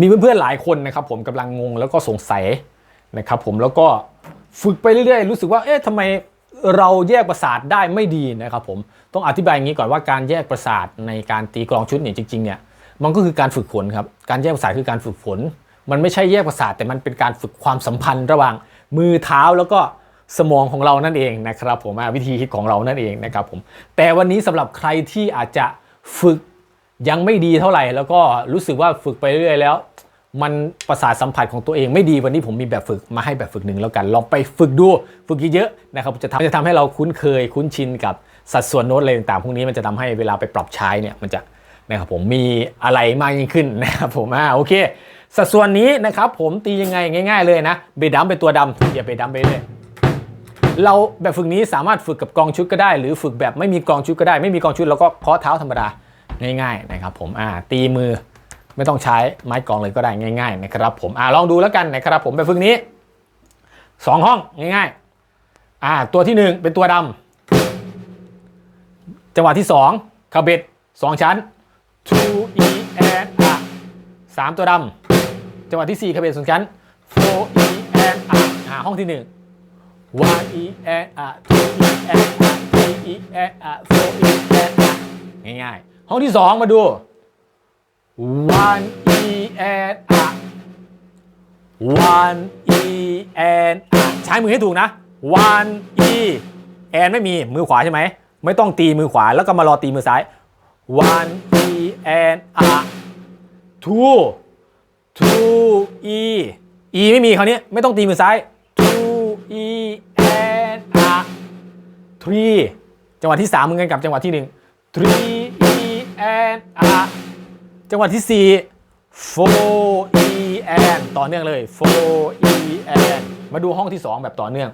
มีเพื่อนๆหลายคนนะครับผมกำลังงงแล้วก็สงสัยนะครับผมแล้วก็ฝึกไปเรื่อยๆ รู้สึกว่าเอ๊ะทำไมเราแยกประสาทได้ไม่ดีนะครับผมต้องอธิบายอย่างนี้ก่อนว่าการแยกประสาทในการตีกลองชุดเนี่ยจริงๆเนี่ยมันก็คือการฝึกฝนครับการแยกประสาทคือการฝึกฝน มันไม่ใช่แยกประสาทแต่มันเป็นการฝึกความสัมพันธ์ระหว่างมือเท้าแล้วก็สมองของเรานั่นเองนะครับผมวิธีคิดของเรานั่นเองนะครับผมแต่วันนี้สำหรับใครที่อาจจะฝึกยังไม่ดีเท่าไหร่ แล้วก็รู้สึกว่าฝึกไปเรื่อยแล้ว มันประสาทสัมผัสของตัวเองไม่ดีวันนี้ผมมีแบบฝึกมาให้แบบฝึกหนึ่งแล้วกัน ลองไปฝึกดูฝึกเยอะๆนะครับจะทำจะทำให้เราคุ้นเคยคุ้นชินกับสัดส่วนโน้ตอะไรต่างๆพวกนี้มันจะทำให้เวลาไปปรับใช้เนี่ยมันจะนะครับผมมีอะไรมากยิ่งขึ้นนะครับผมอ่าโอเค สัดส่วนนี้นะครับผมตียังไงง่าย ๆ เลยนะเบดัมเป็นตัวดำอย่าเบดัมไปเลยเราแบบฝึกนี้สามารถฝึกกับกองชุดก็ได้ หรือฝึกแบบไม่มีกองชุดก็ได้ ไม่มีกองชุดเราก็เคาะเท้าธรรมดาง่ายๆนะครับผมอ่าตีมือ ไม่ต้องใช้ไม้กองเลยก็ได้ง่าย ๆ นะครับผมอ่าลองดูแล้วกันนะครับผมแบบฝึกนี้สองห้องง่ายๆอ่าตัวที่หนึ่งเป็นตัวดำจังหวะที่สองคาเบตสองชั้น two e and a สามตัวดำจังหวะที่สี่คาเบตสองชั้น four e and a อ่าห้องที่หนึ่ง one e and a two e and a three e and a four e and a ง่ายๆ ห้องที่สองมาดู one e and a one e and a ใช้มือให้ถูกนะ one e and ไม่มีมือขวาใช่ไหม ไม่ต้องตีมือขวาแล้วก็มารอตีมือซ้าย one e and a two two e e ไม่มีคราวนี้ไม่ต้องตีมือซ้าย two e and a three จังหวะที่ 3 เหมือนกันกับจังหวะที่ 1 three e and a จังหวะที่4 four e and ต่อเนื่องเลย four e and มาดูห้องที่ 2 แบบต่อเนื่อง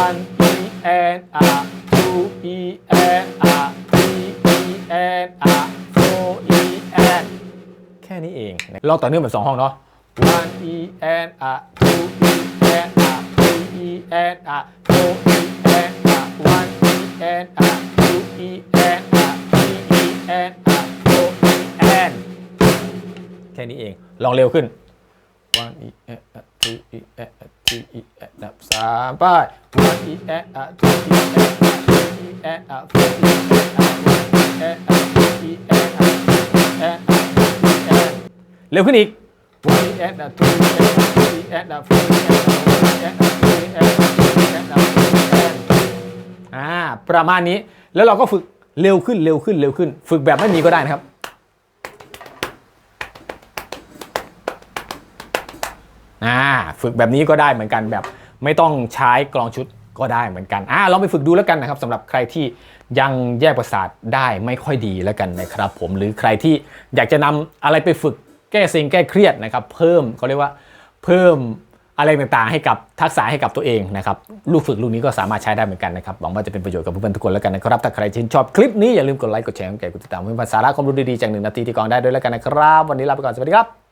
one e and a two e and a three e and a four e and แค่นี้เองลองต่อเนื่องแบบ 2 ห้องเนาะ one e and a two e and a three e and a four e and a one e and a two e and a three e and a แค่นี้เอง ลองเร็วขึ้นวันอีแอะทูสามไป้ายวันอีแอะทูอีแอะเร็วขึ้นอีกวันอีแอะทูอีแอะทูอ่าประมาณนี้แล้วเราก็ฝึกเร็วขึ้นเร็วขึ้นเร็วขึ้น ฝึกแบบไม่มีก็ได้นะครับ อ่าฝึกแบบนี้ก็ได้เหมือนกันแบบไม่ต้องใช้กลองชุดก็ได้เหมือนกันอ่าลองไปฝึกดูแล้วกันนะครับสำหรับใครที่ยังแยกประสาทได้ไม่ค่อยดีแล้วกันนะครับ ผมหรือใครที่อยากจะนำอะไรไปฝึกแก้เซ็งแก้เครียดนะครับ เพิ่มเขาเรียกว่าเพิ่มอะไรต่างๆ ให้กับทักษะให้กับตัวเองนะครับลูกฝึกลูกนี้ก็สามารถใช้ได้เหมือนกันนะครับหวังว่าจะเป็นประโยชน์กับเพื่อนๆทุกคนแล้วกันนะครับถ้าใครชื่นชอบคลิปนี้อย่าลืมกดไลค์กดแชร์กดติดตามเพื่อนๆสาระความรู้ดีๆจากหนึ่งนาทีที่กองได้ด้วยแล้วกันนะครับ วันนี้ลาไปก่อนสวัสดีครับ